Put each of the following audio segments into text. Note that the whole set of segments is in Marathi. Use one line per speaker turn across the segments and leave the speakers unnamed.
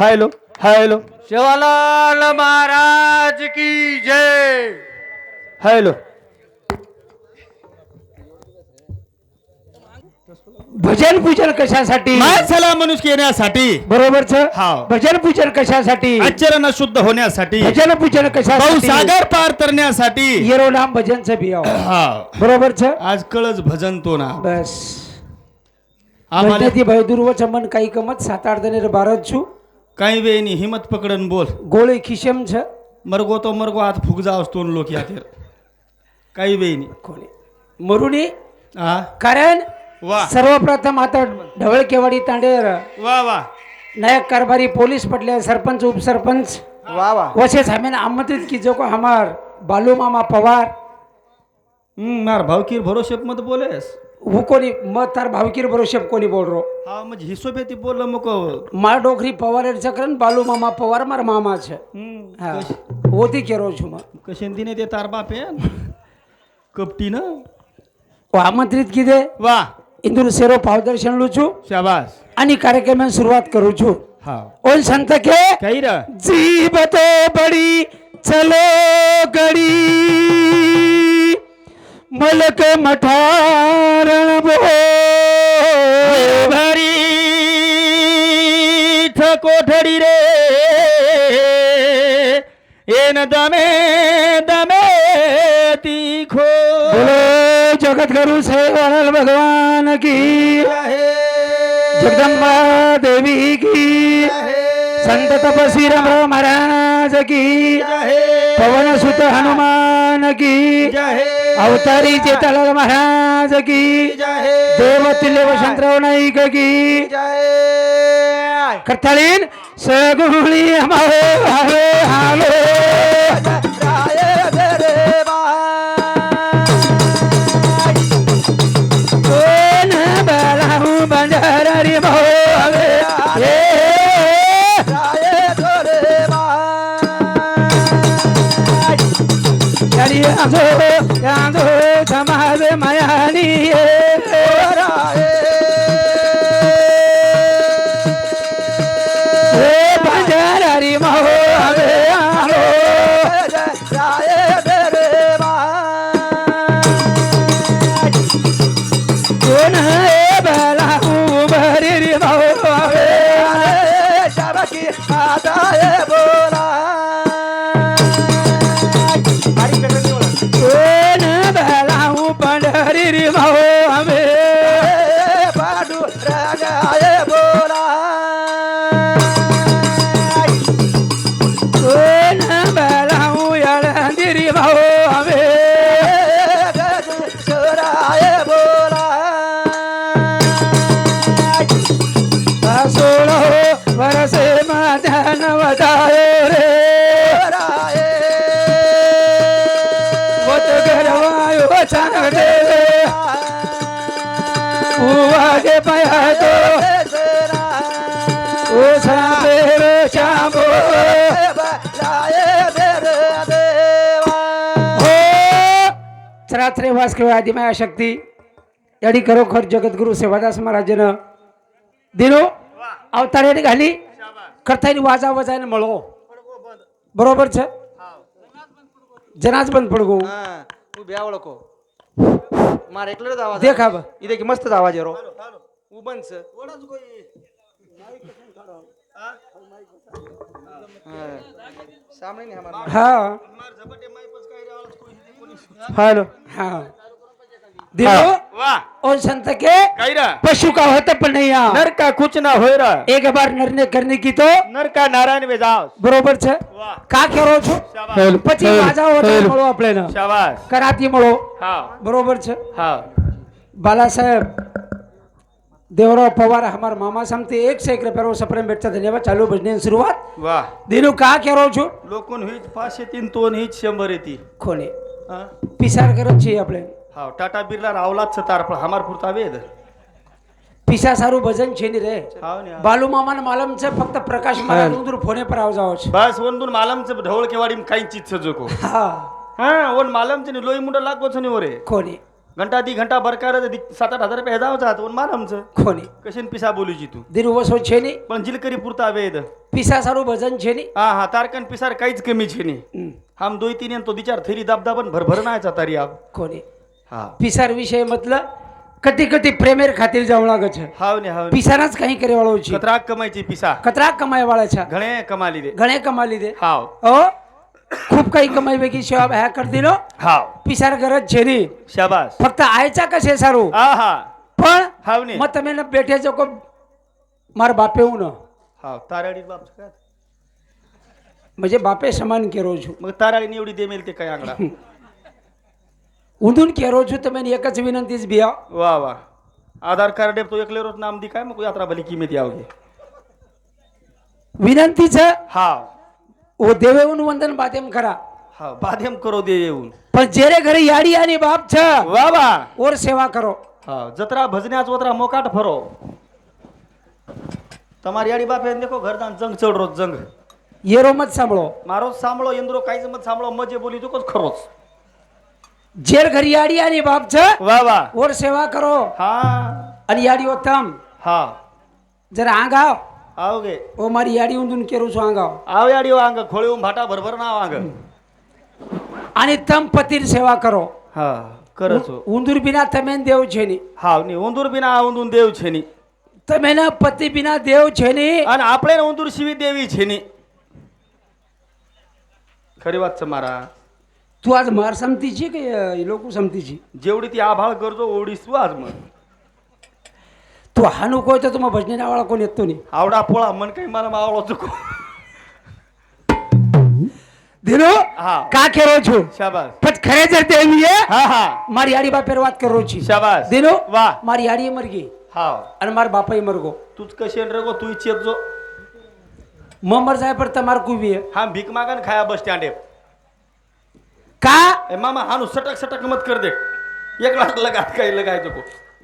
हॅलो हॅलो
शिवालाल महाराज की जय.
हॅलो
भजन पूजन कशासाठी?
माणसाला मनुष्य येण्यासाठी.
बरोबरच
हाव.
भजन पूजन कशासाठी?
आचरण शुद्ध होण्यासाठी.
भजन पूजन कशासाठी?
सागर पार तरण्यासाठी.
येरो नाम भजनचं बियाव.
हा
बरोबरच
आज कळच भजन तो ना.
बस.
आम्हाला
म्हणते ती भयदुर्वच मन काही कमत सात आठ जणी बारत छु.
काही वेळी हिमत पकडन बोल.
गोळे खिशम छ.
मरगो तो मरगो आत फुग जा असतो लोक यातेर काही वेळी
कोणी? मरुणी
हा
कारण
वा.
सर्वप्रथम आता ढवळकेवाडी तांडेर
वा वा.
नायक कारभारी पोलीस पटले सरपंच उपसरपंच.
वा वा.
वसे हमें आमंत्रित की जो को हमार बालू मामा पवार.
हम्म, मार भावकीर भरोसे मत बोलेस.
वो कोणी मग तार भावकीर भरोसे कोणी बोल रो
हा म्हणजे हिशोबे ती बोललं मग
मार डोकरी पवार चक्रन बालू मामा पवार मार मामा छ हा वो ती केरो छु मग
कशेन दिने ते तार बापे कपटी ना
वो आमंत्रित की दे
वा
इंदूर सेरो पावदर्शन लू छु
शाबास
आणि कार्यक्रम सुरुवात करू छु
हा
ओन संत के
काही रा
जीव तो बड़ी चलो गड़ी मलक मठारण
भरी कोठडी रे। येन दमे दमे तीखो।
बोलो जगत गुरु सेवानल भगवान की। जगदम्बा देवी की। संत तपस्वी रामराव महाराज की। पवन सुत हनुमान की। अवतारी चेतालाल महाराज की देवतुल्य वसंतराव नाईक की. करताळीन सगुणी हमारे हरे हालो समाज मायानी हे बंजारी भाऊ हवे हालो कोण हे गरवायो चांग देवे उवागे पायातो ओ सांबेर शांबो. हो. चरात्रे वास किंवा आदिमाया शक्ती. याडी खरोखर जगद्गुरु सेवादास महाराजनं दिनो अवतारेने घाली. करतायनी वाजा वजायने मळो. बरोबर छ? जनाज बंद पडगो.
तू ब्या ओळखो मार एकलंच आवाज
देख अब
इथे की मस्तच आवाज आहे रो. उबनच सामने नाही हमारा
हा. हॅलो. हा. दिनो
वा
और संत के
काही रा
पशु का होता पण नहीं यहाँ
नर का कुछ ना होय रा
एक बार निर्णय करने की तो
नर का नारायण वेजाव
बरोबर छ
वा
का करो છો પછી વાજા હોતા મળો આપણે
शाबास
કરાતી મળો
हा
બરોબર છે
हा
बाला साहेब देवराव पवार हमार मामा सामते एक से एक रुपया सप्रेम भेटचा धन्यवाद चालू भजने सुरुवात
वा
दिनू का करो છો
लोकून हीच पाचशे तीन तोन हीच शंभर येते
કોને
हा
पिसार करत છીએ આપણે
हाँ टाटा बिरला रावलात तार पर हमार पुरता वेद.
पिसा सारू भजन छेनी रे.
हाव
ने, मालम बालू मामान मालमच फक्त प्रकाश महाराज फोने पर आव जाव
बस वन दोन मालमचं ढवळ में काही चीज सजको
हा.
हां वन मालमचं नि लोई मुंडा लागोच नि ओरे
कोणी?
घंटा दी घंटा बरकार सात आठ हजार रुपये हो जात वन मालमचं.
कोणी?
कशीन पिसा बोलूची तू?
दिरू वसो छेनी?
पण जिलकरी पुरता वेद.
पिसा सारू भजन छेनी?
हा हा तारकन पिसार काहीच कमी छे
नि
हम दोई तीन तो दिचार थेरी भर भरभर नाही तारी आप
कोणी? पिसार विषय मधलं कटी कटी प्रेमेर खातील जाऊ लागत
हाव
पिसारच काही करे वाळवची
कत्राक कतरा कमायची पिसा.
कत्राक कमाय वाळा
घणे कमाली दे.
घणे कमाली दे.
हाव.
ओ खूप काही कमाई वेगळी सेवा ह्या कर दिलो.
हाव.
पिसार गरज झेरी
शाबास.
फक्त आयचा कसे
सारू? आहा.
पण
हाव
मग मग ना बेट्या जो को मार बापे ऊन
हाव. ताराडी बाप
म्हणजे बापे समान केरो छु.
मग ताराडी एवढी दे मेल ते काय आंगडा?
ઊંધું કેરો છું તમે એક જ વિનંતી જ બિયા
વાહ વાહ આધાર કાર્ડ તો એકલે રોજ નામ દી કાય કોઈ યાત્રા ભલે કિંમતી આવજે
વિનંતી છે
હા
ઓ ઉન વંદન બાધેમ
કરા હા બાધેમ કરો દેવેવું
પણ જેરે ઘરે યાડી આની બાપ છે
વાહ વાહ
ઓર સેવા કરો
હા જતરા ભજન્યા ચોતરા મોકાટ ફરો તમારી યાડી બાપે દેખો ઘરદાન જંગ ચડ રોજ જંગ
એરો મત સાંભળો
મારો સાંભળો ઇન્દ્રો કાઈ મત સાંભળો મજે બોલી ચૂકો ખરો
જેર ઘરે યાડી આની બાપ છે
વાહ વાહ
ઓર સેવા કરો
હા
અને યાડીઓ તમ
હા
જરા આંગ આવ
આવગે
ઓ મારી યાડી ઊંધું કેરું છું આંગ આવ
આવ આડી વાંગ ખોળી ભાટા ભરભર ના વાંગ
અને તમ પતિર સેવા કરો
હા કરો છો
ઊંધુર બિના તમે ન દેવ છે ની
હા ની ઉંદુર બિના આ ઉંદુર દેવ છે ની
તમે ના પતિ બિના દેવ છે ની
અને આપણે ને ઉંદુર સિવી દેવી છે ની ખરી વાત છે મારા
तू आज मार समतीची की लोक समतीची? जेवढी ती
आभाळ करतो ओढीस तू आज मग तू हा
नको येतो तुम्हाला भजनी नावाला कोण येतो नाही? आवडा पोळा
मन काही मला मावळा चुको. धीरू हा.
का
खेळ
छो शाबाश पट
खरे
जर ते मी हा
हा. मारी
आडी बापेर वात करोची. छी शाबाश
वा.
मारी
आडी
मरगी. हा आणि मार
बापाई
मरगो. तूच कशी न रगो?
तू इच्छेत जो. मर जाय पर मार
कुवी हा भीक मागा खाया बस स्टँड. હા
ભીખ માગન ખાયા બસ સ્ટેન્ડે
કા
એ મામા હાનું સટક સટક મત કર દે એક લાખ લગાત કઈ લગાય તો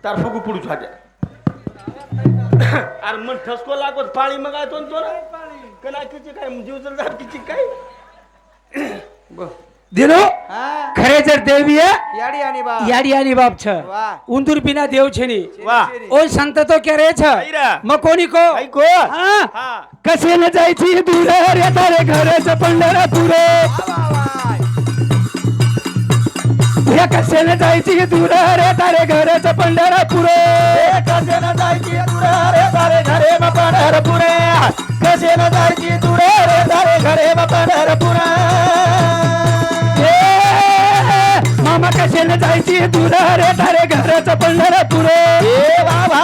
તાર ફૂગું પૂડું છાજે અરે મન ઠસકો લાગો તો પાણી મગાય તો ને તો કલા કીચી કાઈ જીવ જલદા કીચી કાઈ
દીનો
હા
ખરેખર દેવી હે
યાડી આની બા
યાડી આની બાપ છે
વાહ
ઉંદુર બિના દેવ છે ની
વાહ
ઓય સંત તો કે રે છે
આયરા.
મકોની કો
આઈ કો
હા
હા
કસે ન જાય છે દૂર રે તારે ઘરે છે પંડરપુરે
या कशाने जायची दूर? रे तारे घरच पंढरपूर. कशाने जायची
दूर? रे तारे घरे म पंढरपूर. कशाने जायची दूर? रे तारे घरे
म पंढरपूर. मामा
कसे कशाने जायची दूर? रे तारे घरच पंढरपूर. ए बाबा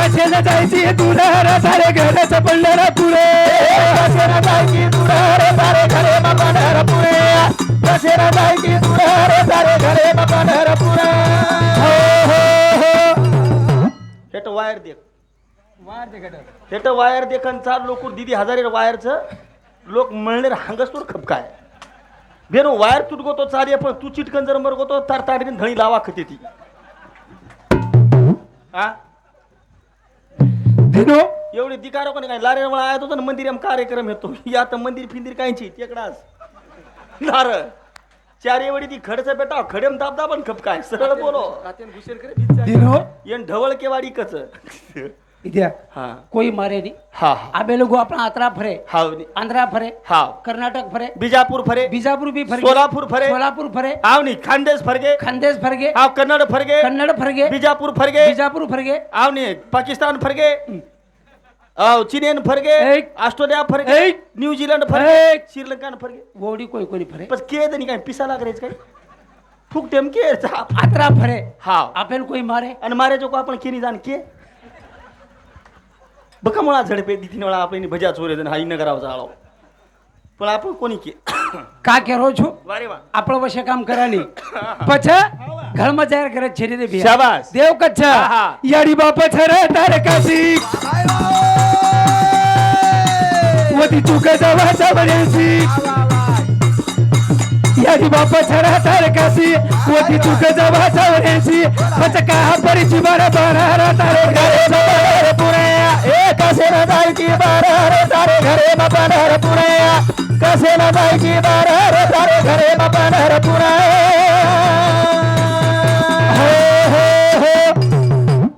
काशेला जायची दूर सारे घरच पंढरपुरे. काशेला जायची दूर सारे घरे पुरे काशेला जायची दूर सारे घरे पंढरपुरे. हो हो.
हो हेट वायर
देख. वायर देख. हेट वायर देखांचा लोक दिदी हजारे वायरचं? लोक म्हणले हांगस्तूर खपकाय. बेनो वायर तुटगो तुटगोतो चाले पण तू चिटकन जर मरगोतो तर ताटकीन धणी लावा खते ती. हा
दिनो
एवढी दिकारो कोणी काय? लारे मला आया तो मंदिर कार्यक्रम येतो. या तर मंदिर फिंदिर कायची तेकडाच लार. चार एवढी ती खडच बेटा. खडेम दाबदा पण खपकाय सरळ बोलो.
दिनो
येन ढवळ केवाडी कच इधर
कोई मारे नहीं
हाँ हाँ
अबे लोगों अपना आतरा फरे हाँ
नहीं
आंध्रा फरे
हाँ
कर्नाटक फरे
बीजापुर फरे
बीजापुर भी फरे
सोलापुर फरे
सोलापुर फरे
आओ नहीं खानदेश फर
गए खानदेश
फर गए आओ कन्नड़ फर
गए कन्नड़ फर गए
बीजापुर फर
गए बीजापुर
फर गए आओ नहीं पाकिस्तान फर गए आओ चीन
फर गए
ऑस्ट्रेलिया फर
गए
न्यूजीलैंड फर
गए
श्रीलंका फर
गए ओडी कोई कोई फरे
बस के दनी काय पिसा लाग रे काय फुक टेम के
आतरा फरे
हाव
आपण कोई मारे
अन मारे जो को के किनी जाण के बका मला झडपे दी तीन वेळा आपण भजा चोरे जण हाई नगराव जाळो पण आपण कोणी के
કા કેરો છું
वारे वा
આપણો વશે કામ કરાની પછી ઘરમાં જાહેર કરે છેડી દે ભી
શાબાશ.
દેવ કચ્છા
આહા.
યાડી બાપા છરે તારે કાશી વધી ચૂકે જવા જવડેસી યાડી બાપા છરા તારે કાશી વધી ચૂકે જવા જવડેસી પછી કા પરી મારા બારા તારે ઘરે
जायची बारा रे तारे घरे मपानर पुणे कसे न जायची बारा रे तारे घरे मपानर पुणे
हो हो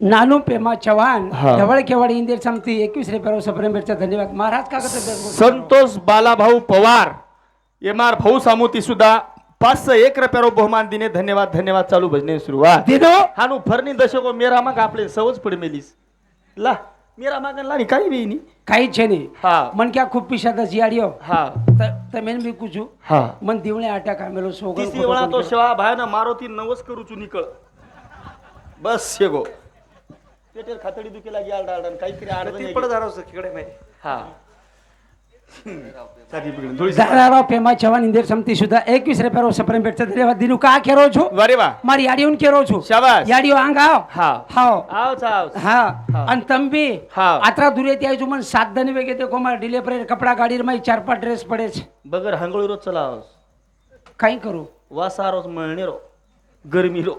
नानू पेमा चव्हाण
हा.
ढवळ केवाडी इंदिर समती एकवीस रुपये सप्रेम भेटचा धन्यवाद. महाराज कागद
संतोष बालाभाऊ पवार एम आर भाऊ सामोती सुद्धा पाचशे एक रुपयारो बहुमान दिने धन्यवाद धन्यवाद चालू भजने सुरुवात.
दिनो?
हानू फरनी दशको मेरा मग आपले सवच पड मेलीस ला मेरा मागन लानी काही बी नाही
काही છે નહીં
હા
મન ક્યાં ખૂબ પીસાતા જીયાડીઓ
हा
તમે બી પૂછું
हा
મન દીવણે આટા કામેલો સોગન
तिसरी वेळा तो शिवा भायना मारुती नवस करू चु निकळ बस शेगो पेटेर खातडी दुखीला गेल डाळडण काहीतरी
ती
आडवं
पडत झालं तिकडे नाही
हा साधी बिघडून थोडी
ધારારાવ પેમા ચવાન ઇન્દિર સમિતિ સુધા એકવીસ રૂપિયા સપરેમ પેટ ધન્યવાદ દીનું કા કેરો છો
અરે વાહ
મારી યાડીઓ ને કેરો છો
શાબાશ
યાડીઓ આંગ આવ
હા
હાવ
આવ સાવ
હા અન તંબી
હા
આત્રા દુરે ત્યાં જો મને સાત દની વેગે તે કોમા ડિલિવરી કપડા ગાડી માં ચાર પાંચ ડ્રેસ પડે છે
બગર હંગળી રો ચલાવ
કાઈ કરું
વાસારો મણેરો ગરમી રો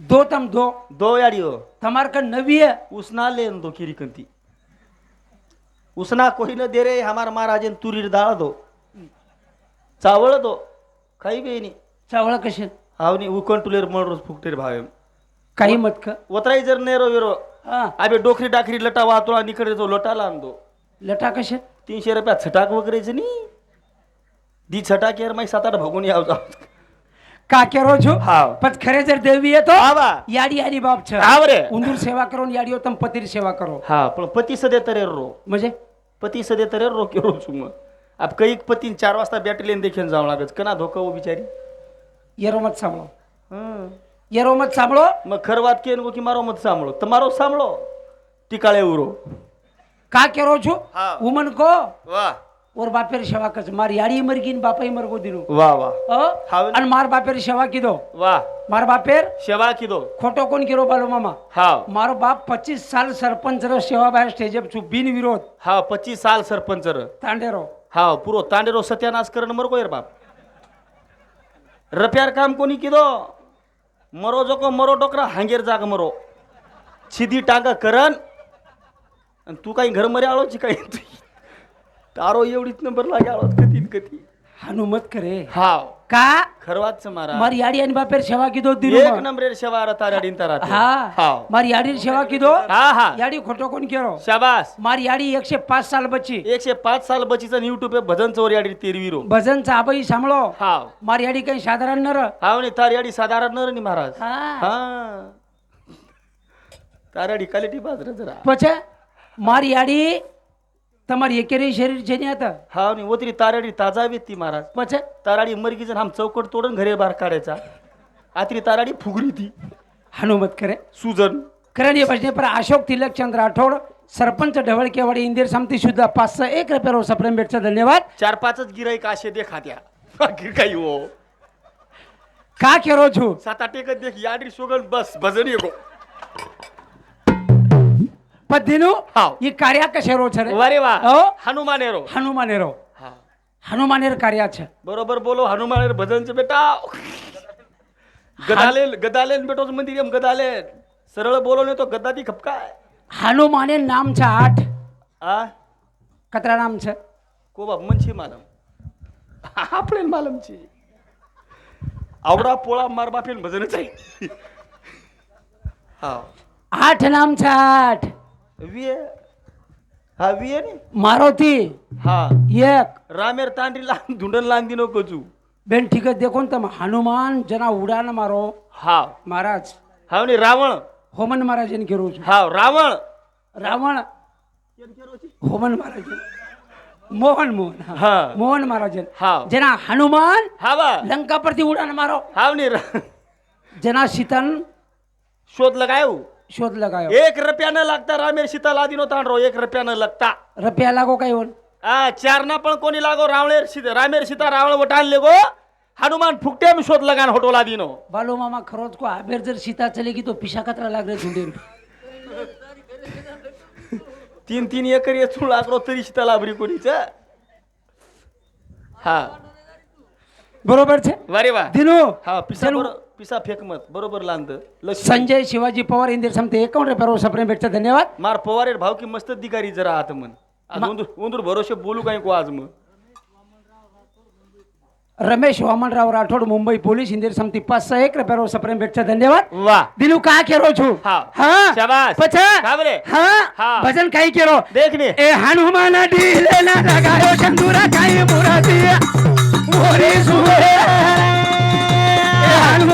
દો તમ દો
દો યાડીઓ
તમાર ક નવી
ઉસના લેન દો કિરી કંતી उसना कोई न दे रे हमार महाराजन तुरीर दाळ दो चावळ दो काही बी नाही
चावळ कशे
हावनी उकण तुलेर मळ रोज फुकटेर भावे
काही मत क
वतराई जर नेरो विरो
हा
आबे डोकरी डाकरी लटा वातोळा निकडे जो लोटाला आणतो
लटा कशे
तीनशे रुपया छटाक वगैरेच नाही दी छटाक यार माई सात आठ भगून याव
કાકેરો છો
હા
પણ ખરેખર દેવીએ તો
આવા
યાડી યાડી બાપ છે
આવરે
ઉંદર સેવા કરો ને યાડીઓ તમ પતિર સેવા કરો
હા પણ પતિ સદે તરે રો
મજે
પતિ સદે તરે રો કેરો છું હું આપ કઈક પતિ ચાર વાજતા બેટરી લઈને દેખીને જાવ લાગે કના ધોકાવો બિચારી
યારો મત સાંભળો
હમ
યારો મત સાંભળો
મ ખર વાત કે કે મારો મત સાંભળો તમારો સાંભળો ટીકાળે ઉરો
કા કેરો છું
હા
ઉમન કો
વાહ
ઓર બાપેર સેવા કર માર યાડી મરી ગઈ ને બાપાઈ મરગો દીનું
વાહ વાહ
હ અને માર બાપેર સેવા કીધો
વાહ
માર બાપેર
शेवा किदो
ખોટો કોણ કેરો બાલો મામા
हाव
મારો બાપ પચીસ સાલ સરપંચ રો સેવા બાય સ્ટેજ અપ છું બિન વિરોધ
हा पच्चीस साल सरपंच र
તાંડેરો
हाव पुरो तांडेरो सत्यानाश करण मर यार बाप रप्यार काम कोणी किदो मरो जोको मरो डोकरा हांगेर जाग मरो छिदी टांगा करण आणि तू काही घर मरे आळोची काही तारो एवढीच नंबर लागत कधी कधी.
हनुमत करे
हाव.
का?
खरवाच मारा.
मार याडी आणि बापेर सेवा किदो
दिलो
एक
नंबरेर शेवार ताराडीन तारा
हा.
हाव.
मार याडी सेवा किदो?
हा हा.
याडी खोटो कोण केरो?
शाबास.
मार याडी एकशे पाच साल बची.
एकशे पाच साल बचीचं युट्यूब पे भजन चोर याडी तेरवीरो
भजन चा आबाई
सांभाळो.
हाव. मार याडी काही साधारण नर.
हा आणि तार याडी साधारण नर नी महाराज.
हा.
हा. ताराडी क्वालिटी बाजरा जरा.
पछे मार याडी તમારી એકેરી શરીર છે ને હતા
हा नाही ओतरी ताराडी ताजा ती महाराज
પછી
ताराडी मरगी जण आम चौकट तोडून घरी बाहेर काढायचा आतरी ताराडी फुगरी ती
હનુમત કરે
सुजन
કરણીય ભજને પર અશોક તિલકચંદ રાઠોડ સરપંચ ઢવળ કેવાડી इंदिर समती सुद्धा पाचशे एक रुपये सप्रेम भेटचा धन्यवाद
चार पाचच गिराईक असे दे खात्या बाकी काही हो
का केरो છું
सात आठ एकच देख याडी सोगन बस भजन येगो
પદ્ધીનું
పద్దెను
హావ్. ఈ కార్యాకశేరో છે ને?
વારે વાહ
હો?
હનુમાન
એરો
હનુમાન
એરો હા હનુમાન એર કાર્યા છે
બરોબર બોલો હનુમાન એર ભજન છે બેટા ગદાલે ગદાલે ને બેટો મંદિર એમ ગદાલે સરળ બોલો ને તો ગદ્દાથી ખપકાય
હનુમાન એર નામ છે આઠ
આ
કતરા નામ છે
કો બાપ મન છે માલમ આપણે ને માલમ છે આવડા પોળા માર બાપીને ભજન છે હા
આઠ નામ છે આઠ
विये हा विये ने?
मारुती.
हा.
एक.
रामेर तांडी लांग धुंडन लांग नको जू
बेन ठीक है देखो ना हनुमान जना उड़ान मारो.
हाव
महाराज.
हाव ने रावण.
होमन महाराज ने केरो
छु हाव
रावण. रावण. होमन महाराज मोहन मोहन.
हा.
मोहन
महाराज
हाव. जना
हनुमान. हावा
लंका परती उड़ान मारो.
हाव ने रा-
जना शीतन
शोधलं काय हो?
શોધ લગાયો
एक रुपया न लागता रामेर सीता लादीनो तांडरो एक रुपया न लागता
રપિયા લાગો કઈ વન
आ चार ना पण कोणी लागो रावणेर सीता रामेर सीता रावण वटान लेगो हनुमान फुकटे में शोध लगान होटोला दिनो
बालो मामा खरोच को आबेर जर सीता चलेगी तो पिशा कतरा लाग रे झुंडे
तीन तीन एकर येचून लागलो तरी सीता लाभरी कोणीच हा
बरोबर છે
वारे वा
दिनू
हा पिसा
चल.
बरो- पिसा फेक मत बरोबर लांद.
संजय शिवाजी पवार इंदिर समते एकावन्न रुपयावर सप्रेम भेटतं धन्यवाद.
मार पवार पवारेर भाव की मस्त दिकारी जरा आत मन आज उंदूर भरोसे बोलू काय को आज मग
रमेश वामनराव राठोड मुंबई पोलीस इंदिर समती पाच सहा एक रुपयावर सप्रेम भेटतं धन्यवाद.
वा.
दिलू का केरो छू? हाव. शाबास. पचा? काबरे हा? भजन काही केरो? देख ने. ए हनुमान ढीलेला
लगायो चंदुरा काही मुरादिया? मोरे सुरे.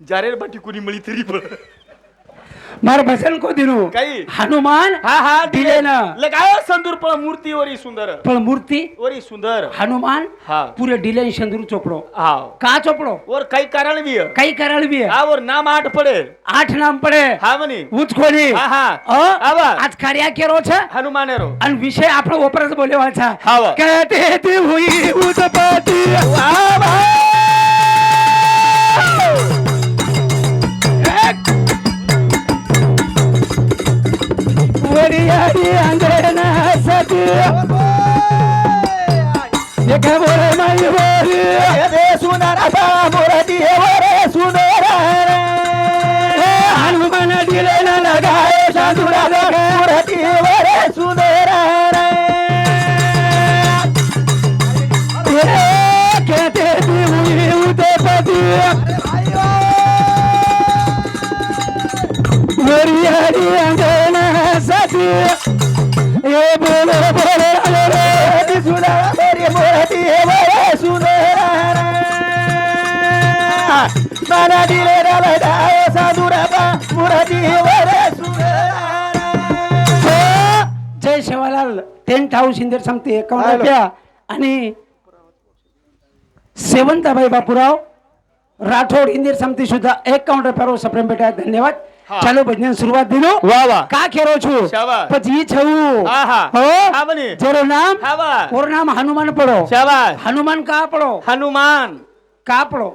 जारेल बाटी कुणी मिळी तरी पण. मार भसन को दिनू?
काही? हनुमान हा हा
दिले.
ना.
लगाय संदूर
पण मूर्ती
वरी सुंदर. पण मूर्ती वरी सुंदर.
हनुमान? हा.
पुरे डिले
संदूर
चोपडो.
हा का चोपडो? वर
काही
कारण भी
आहे. काही कारण भी हा
वर नाम आठ पडे. आठ नाम पडे. हा म्हणे. उचकोनी हा, हा. अ, आवा. आज कार्या केरो छे? हनुमान रो आणि विषय आपण ओपरच बोलेवाचा. हाव. कहते ती हुई उजपाती आली अंगणासाठी हे बोल बोल जय शेवालाल टेंट हाऊस इंदिर सांगते आणि सेवंताबाई बापूराव राठोड इंदिर समिती सुद्धा एक काउंटर पॅरो सप्रेम भेटायला. धन्यवाद. ચાલો ભજન શરૂઆત દીધો
વાહ વાહ
કા કેરો છું
શાબાશ.
પછી છવું
હા, હા.
હો
હા, બની.
જેરો નામ
હા વાહ
ઓર નામ હનુમાન પડો
શાબાશ
હનુમાન કા પડો
હનુમાન
કા પડો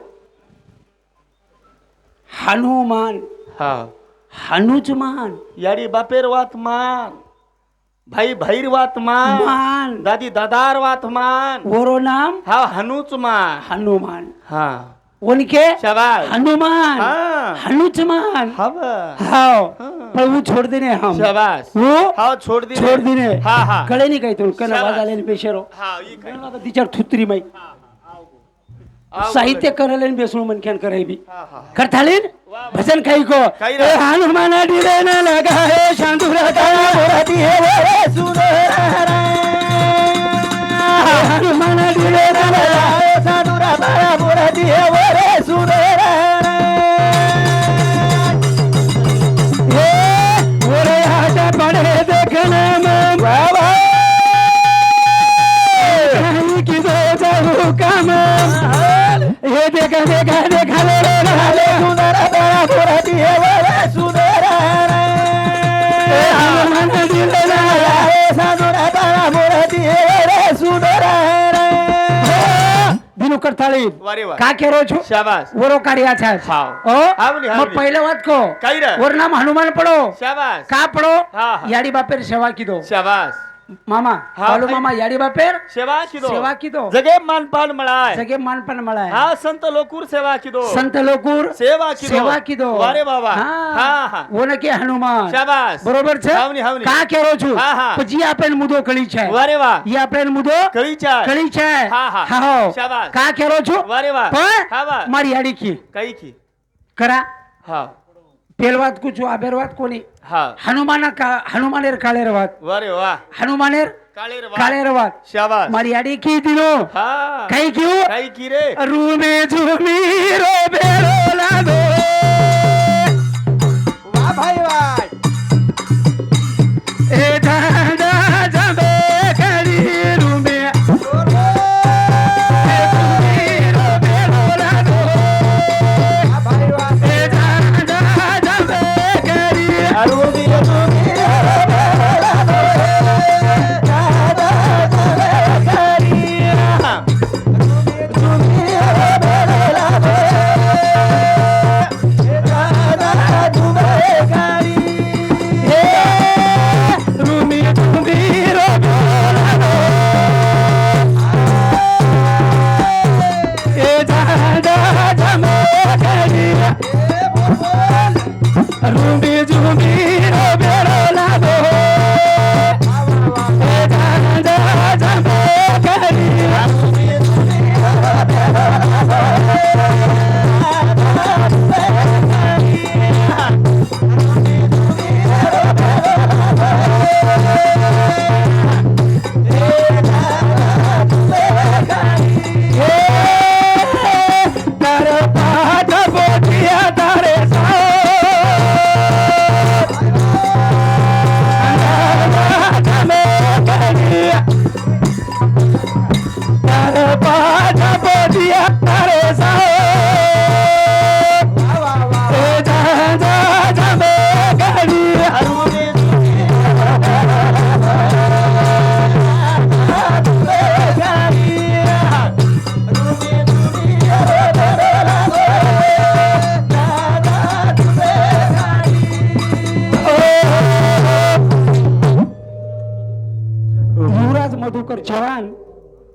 હનુમાન
હા
હનુજમાન
યારી બાપેર વાત માન ભાઈ ભૈર વાત માન
માન
દાદી દાદાર વાત માન
ઓરો નામ
હા હનુચ માન
હનુમાન
હા
उनके
शाबाश
हनुमान
हनुचमान
हाव पर वो छोड़ देने हम।
शाबाश
वो
हाव छोड़ देने।
छोड़ देने।
हाँ हाँ।
कड़े नहीं कही तुम
कल
आले पेशर हो
हाँ ये कहीं।
ना दिचार थुत्री माई साहित्य करायला बेसणू मनख्यान करायला बी करताले भजन काही को? हनुमान डिले ना लगा हे शांतुरा काया बोराती हे रे सुनो हनुमान डिले ना लगा हे शांतुरा का मोरती તળીન
વારે વાહ
કા કેરો છો
શાબાશ
ઓરો કાઢ્યા
છે
હાવ
ઓ
આવની
હાવ
પહેલો વાત કો
કાઈ રે
ઓર નામ હનુમાન પડો
શાબાશ
કા
પડો હા
યાડી બાપેર સેવા કીધો
શાબાશ
मामा
हा,
बालू
भाई.
मामा याडी बापेर
સેવા કીધો
सेवा कीदो
જગે માનપાન મળાય
सगळे मानपण मला
હા સંત લોકુર સેવા કીધો
संत लोकूर
સેવા કીધો
सेवा कीदो
વારે બાબા
हा
હા હા
ઓને કે હનુમાન
શાબાશ
બરોબર છે
હાવની, હાવની.
કા કેરો છું
હા, હા.
પછી આપણે મુદો કળી છે
વારે વાહ
ઈ આપણે મુદો
કળી ચાય
કળી છે
હા, હા.
હો
શાબાશ.
કા કેરો છું
વારે વાહ હા
પણ
વાહ
મારી યાડી કી
કઈ કી
કરા
હા
પેલવાત કુછું આબેરવાત કોની
હા
હનુમાન હનુમાનેર કાળેર વાત
વારે
ಹನುಮಾನ ಹನುಮಾನರ ಕಾಳೇರವಾದ ಹನುಮಾನರ কালেরবাদ শাবাশ মারি আড়ি কি দিল। কাই কিউ? কাই কি রে? রুমে ঝুমি রো বেরো লাগো ভাই ভাই। এটা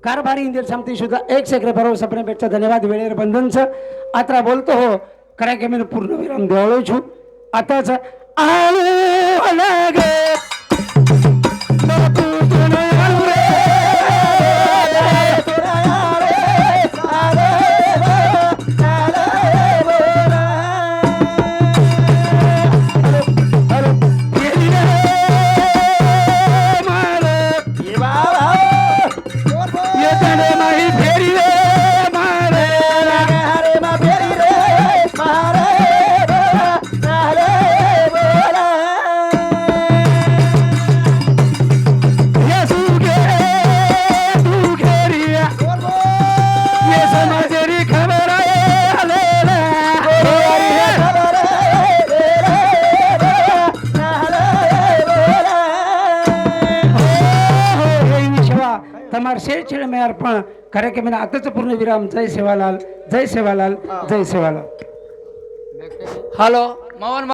कारभारी इंदिर समिती सुद्धा एक सेक्रे बरोबर सपनेपेक्षा धन्यवाद। वेळेवर बंधनचं आता बोलतो हो। करा की मी पूर्ण विराम देवळो छू। आताच आलो लागे अर्पण. कार्यक्रम म्हणजे आताच पूर्ण विराम. जय सेवालाल जय सेवालाल जय सेवालाल.
हॅलो. मवन